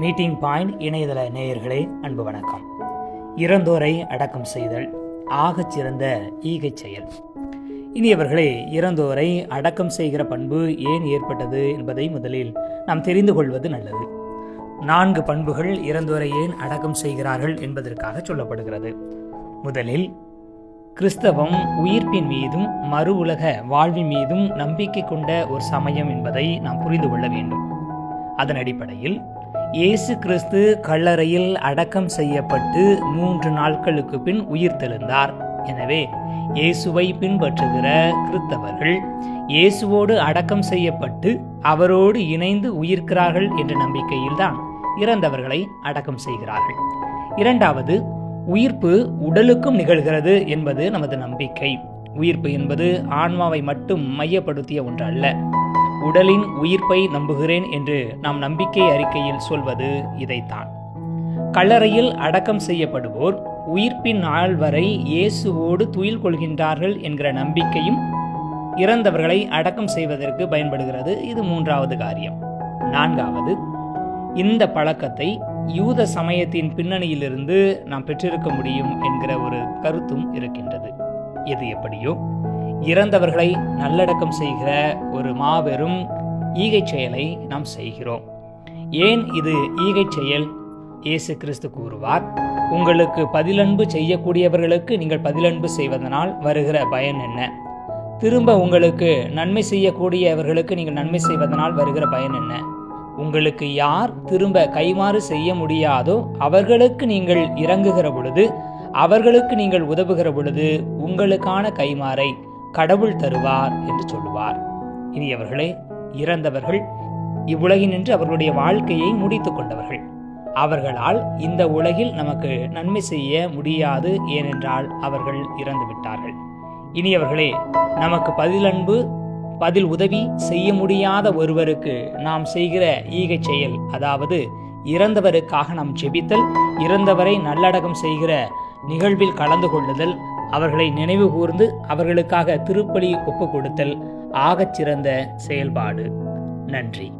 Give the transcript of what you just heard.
Meeting point இணையதள நேயர்களே அன்பு வணக்கம். இறந்தோரை அடக்கம் செய்தல் ஆகச் சிறந்த ஈகைச் செயல். இனியவர்களே இறந்தோரை அடக்கம் செய்கிற பண்பு ஏன் ஏற்பட்டது என்பதை முதலில் நாம் தெரிந்து கொள்வது நல்லது. நான்கு பண்புகள் இறந்தோரை ஏன் அடக்கம் செய்கிறார்கள் என்பதற்காக சொல்லப்படுகிறது. முதலில் கிறிஸ்தவம் உயிர்ப்பின் மீதும் மறு உலக வாழ்வின் மீதும் நம்பிக்கை கொண்ட ஒரு சமயம் என்பதை நாம் புரிந்து கொள்ள வேண்டும். அதன் அடிப்படையில் இயேசு கிறிஸ்து கல்லறையில் அடக்கம் செய்யப்பட்டு மூன்று நாட்களுக்கு பின் உயிர்த்தெழுந்தார். எனவே இயேசுவை பின்பற்றுகிற கிறிஸ்தவர்கள் இயேசுவோடு அடக்கம் செய்யப்பட்டு அவரோடு இணைந்து உயிர்க்கிறார்கள் என்ற நம்பிக்கையில்தான் இறந்தவர்களை அடக்கம் செய்கிறார்கள். இரண்டாவது உயிர்ப்பு உடலுக்கும் நிகழ்கிறது என்பது நமது நம்பிக்கை. உயிர்ப்பு என்பது ஆன்மாவை மட்டும் மையப்படுத்திய ஒன்று அல்ல உடலின் உயிர்ப்பை நம்புகிறேன் என்று நாம் நம்பிக்கை அறிக்கையில் சொல்வது இதைத்தான். கல்லறையில் அடக்கம் செய்யப்படுவோர் உயிர்ப்பின் நாள் வரை இயேசுவோடு துயில் கொள்கின்றார்கள் என்கிற நம்பிக்கையும் இறந்தவர்களை அடக்கம் செய்வதற்கு பயன்படுகிறது. இது மூன்றாவது காரியம். நான்காவது இந்த பழக்கத்தை யூத சமயத்தின் பின்னணியிலிருந்து நாம் பெற்றிருக்க முடியும் என்கிற ஒரு கருத்தும் இருக்கின்றது. எது எப்படியோ இறந்தவர்களை நல்லடக்கம் செய்கிற ஒரு மாபெரும் ஈகைச் செயலை நாம் செய்கிறோம். ஏன் இது ஈகைச் செயல்? இயேசு கிறிஸ்து கூறுவார் உங்களுக்கு பதிலன்பு செய்யக்கூடியவர்களுக்கு நீங்கள் பதிலன்பு செய்வதனால் வருகிற பயன் என்ன? திரும்ப உங்களுக்கு நன்மை செய்யக்கூடியவர்களுக்கு நீங்கள் நன்மை செய்வதனால் வருகிற பயன் என்ன? உங்களுக்கு யார் திரும்ப கைமாறு செய்ய முடியாதோ அவர்களுக்கு நீங்கள் இறங்குகிற பொழுது அவர்களுக்கு நீங்கள் உதவுகிற பொழுது உங்களுக்கான கைமாறை கடவுள் தருவார் என்று சொல்லுவார். இனியவர்களே இறந்தவர்கள் இவ்வுலகினின்று அவர்களுடைய வாழ்க்கையை முடித்து கொண்டவர்கள். அவர்களால் இந்த உலகில் நமக்கு நன்மை செய்ய முடியாது ஏனென்றால் அவர்கள் இறந்து விட்டார்கள். இனியவர்களே நமக்கு பதிலன்பு பதில் உதவி செய்ய முடியாத ஒருவருக்கு நாம் செய்கிற ஈகை செயல் அதாவது இறந்தவருக்காக நாம் ஜெபித்தல் இறந்தவரை நல்லடக்கம் செய்கிற நிகழ்வில் கலந்து கொள்ளுதல் அவர்களை நினைவு கூர்ந்து அவர்களுக்காக திருப்பலி ஒப்பு கொடுத்தல் ஆகச் சிறந்த செயல்பாடு. நன்றி.